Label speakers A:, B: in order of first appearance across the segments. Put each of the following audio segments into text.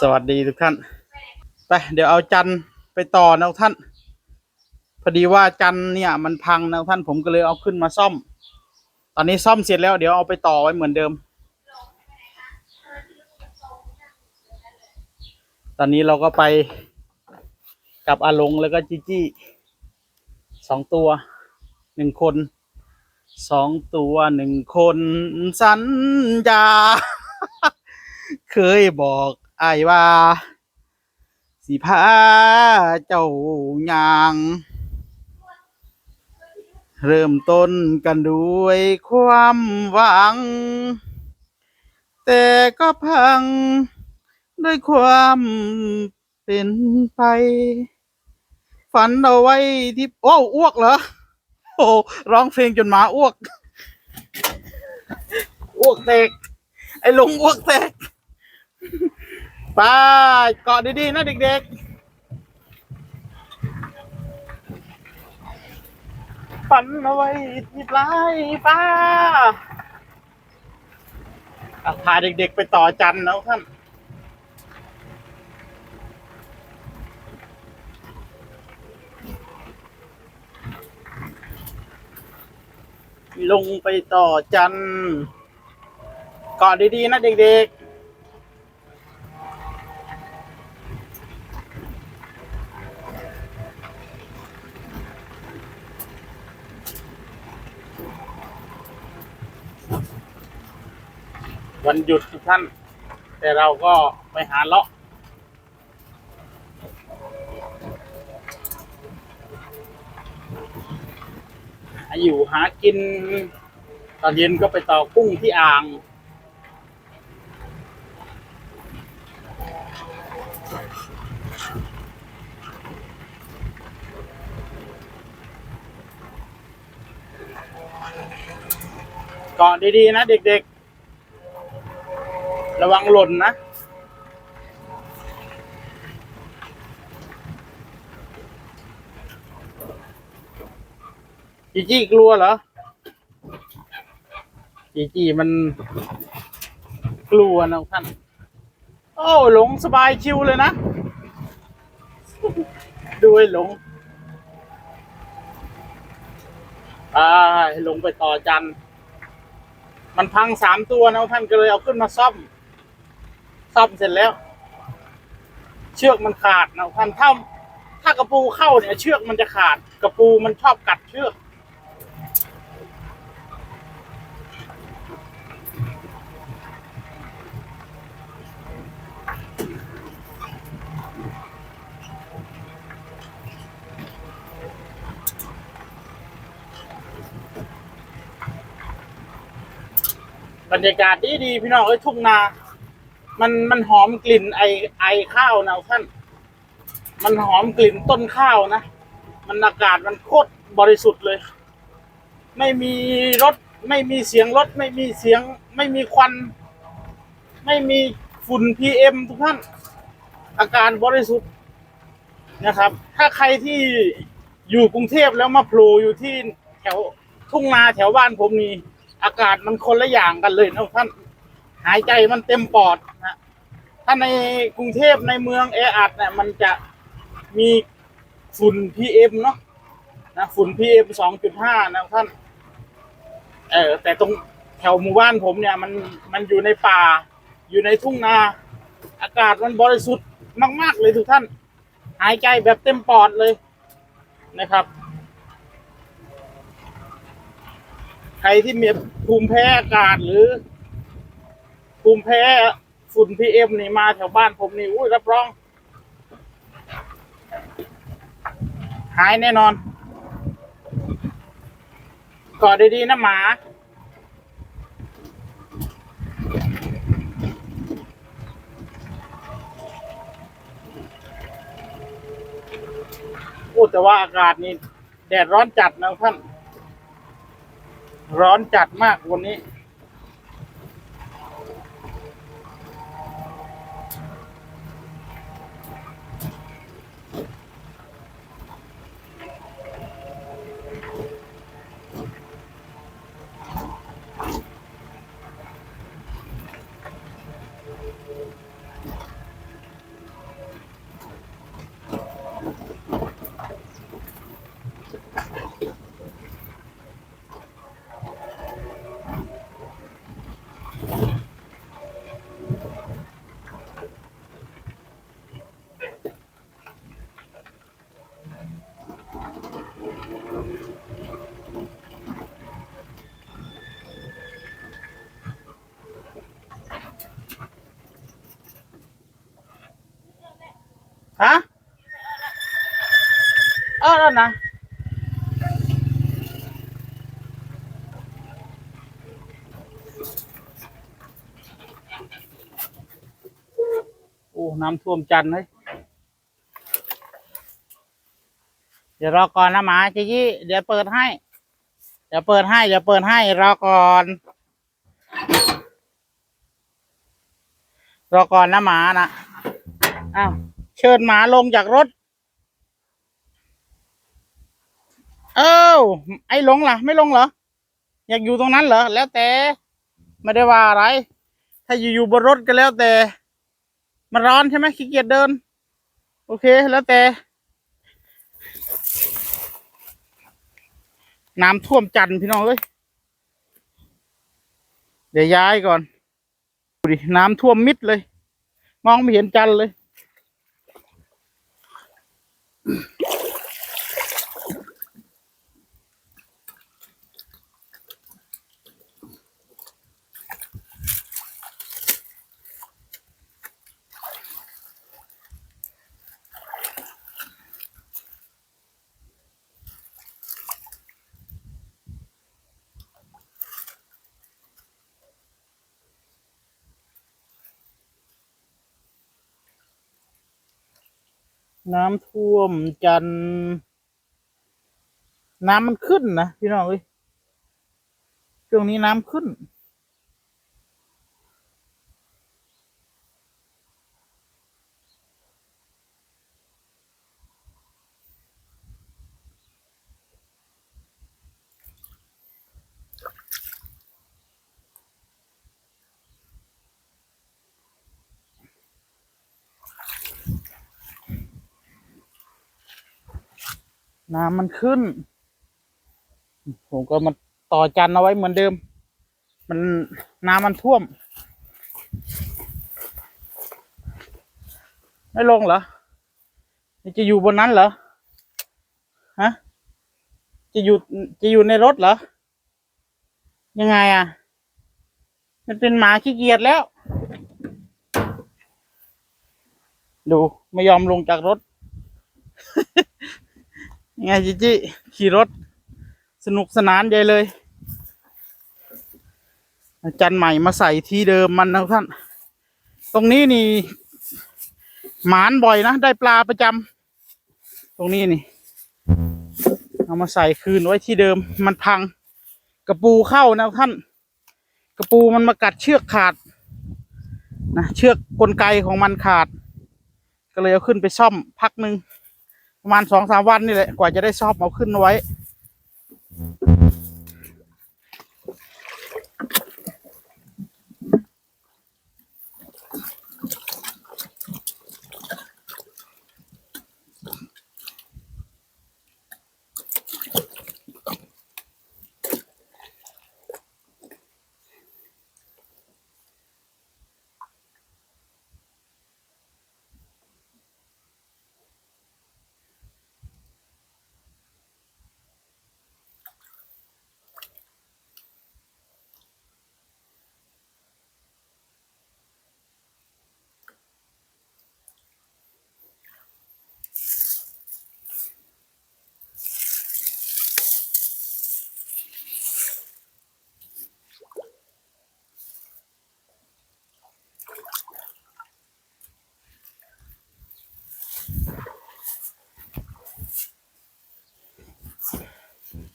A: สวัสดีทุกท่าน ไปเดี๋ยวเอาจันไปต่อนะทุกท่าน พอดีว่าจันเนี่ยมันพังนะทุกท่านผมก็เลยเอาขึ้นมาซ่อม ตอนนี้ซ่อมเสร็จแล้วเดี๋ยวเอาไปต่อไว้เหมือนเดิม ตอนนี้เราก็ไปกับอาลงแล้วก็จิจี้สองตัวหนึ่งคนสองตัวหนึ่งคนสัญญา เคยบอก อายว่า สิพาเจ้ายาง เริ่มต้นกันด้วยความหวัง แต่ก็พังด้วยความเป็นไป ฝันเอาไว้ที่โอ้อ้วกเหรอโอ้ร้องเพลงจนหมาอ้วกอ้วกแตก ไอ้ลุงอ้วกแตก ไปเกาะดีๆนะเด็กๆฝันเอาไว้ที่ปลายฟ้าพาเด็กๆไปต่อจันทร์นะท่านลงไปต่อจันเกาะดีๆนะเด็กๆ วันหยุดทุกท่าน แต่เราก็ไปหาเลาะอยู่หากิน ตอนเย็นก็ไปต่อกุ้งที่อ่าง เกาะดี ๆ นะเด็ก ๆ ระวังหล่นนะ จีจี้กลัวเหรอ จีจี้มัน กลัวนะท่าน โอ้หลงสบายชิวเลยนะ ดูไอ้หลงอ่าหลงไปต่อจัน มันพังสามตัวนะท่านก็เลยเอาขึ้นมาซ่อม ซ่อมเสร็จแล้ว เชือกมันขาดนะท่านถ้าถ้ากระปูเข้าเนี่ยเชือกมันจะขาด กระปูมันชอบกัดเชือกบรรยากาศดีดีพี่น้องเอ้ยทุ่งนา มันมันหอมกลิ่นไอไอข้าวนะท่าน มันหอมกลิ่นต้นข้าวนะ มันอากาศมันโคตรบริสุทธิ์เลย ไม่มีรถ ไม่มีเสียงรถ ไม่มีเสียง ไม่มีควัน ไม่มีฝุ่นพีเอ็มทุกท่าน อากาศบริสุทธิ์นะครับ ถ้าใครที่อยู่กรุงเทพแล้วมาโผล่อยู่ที่แถวทุ่งนาแถวบ้านผมนี่อากาศมันคนละอย่างกันเลยนะท่าน หายใจมันเต็มปอดนะถ้าในกรุงเทพในเมืองแออัดเนี่ยมันจะมีฝุ่นพีเอ็มเนาะนะฝุ่นพีเอ็มสองจุดห้านะท่าน เออแต่ตรงแถวหมู่บ้านผมเนี่ยมันมันอยู่ในป่า อยู่ในทุ่งนา อากาศมันบริสุทธิ์มาก ๆ เลยทุกท่าน หายใจแบบเต็มปอดเลยนะครับใครที่มีภูมิแพ้อากาศหรือ ภูมิแพ้ฝุ่นพีเอ็มนี่มาแถวบ้านผมนี่อุ้ยรับรอง หายแน่นอนกอดดีๆนะหมาโอ้แต่ว่าอากาศนี่แดดร้อนจัดนะท่าน ร้อนจัดมากวันนี้ Ha? นะ โอ้ น้ำท่วมจันเลยเดี๋ยวรอก่อนนะหมาจีจี้เดี๋ยวเปิดให้ เดี๋ยวเปิดให้ เดี๋ยวเปิดให้ รอก่อน รอก่อนนะหมานะอ้าวเชิญหมาลงจากรถ เอ้าไอ้หลงล่ะ ไม่ลงเหรอ อยากอยู่ตรงนั้นเหรอ แล้วแต่ ไม่ได้ว่าอะไร ถ้าอยู่อยู่บนรถก็แล้วแต่ มันร้อนใช่ไหมขี้เกียจเดิน โอเค แล้วแต่ น้ำท่วมจันพี่น้องเอ้ย เดี๋ยวย้ายก่อนดูดิน้ำท่วมมิดเลย มองไม่เห็นจันเลย น้ำท่วมจัน น้ำมันขึ้นนะพี่น้องเอ้ยช่วงนี้น้ำขึ้น น้ำมันขึ้น ผมก็มาต่อจันเอาไว้เหมือนเดิม มันน้ำมันท่วม ไม่ลงเหรอนี่จะอยู่บนนั้นเหรอฮะจะอยู่จะอยู่ในรถเหรอ ยังไงอะ มันเป็นหมาขี้เกียจแล้ว ดู ไม่ยอมลงจากรถ ยังไงจิจิขี่รถ สนุกสนานใหญ่เลย อาจารย์ใหม่มาใส่ที่เดิมมันนะท่าน ตรงนี้นี่ หมานบ่อยนะ ได้ปลาประจำตรงนี้นี่ เอามาใส่คืนไว้ที่เดิมมันพัง กระปูเข้านะท่าน กระปูมันมากัดเชือกขาดนะเชือกกลไกของมันขาด ก็เลยเอาขึ้นไปซ่อมพักหนึ่ง ประมาณสองสามวันนี่แหละกว่าจะได้ชอบเอาขึ้นไว้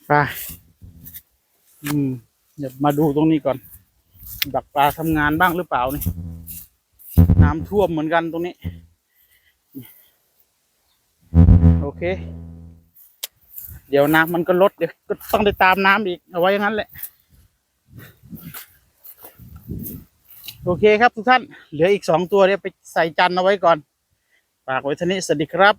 A: ไปอืม เดี๋ยวมาดูตรงนี้ก่อน ดักปลาทำงานบ้างหรือเปล่านี่ น้ำท่วมเหมือนกันตรงนี้ โอเค เดี๋ยวน้ำมันก็ลดเดี๋ยวก็ต้องไปตามน้ำอีก เอาไว้อย่างนั้นแหละ โอเคครับทุกท่าน เหลืออีกสองตัวเดี๋ยวไปใส่จันเอาไว้ก่อนฝากไว้ท่านี้สวัสดีครับ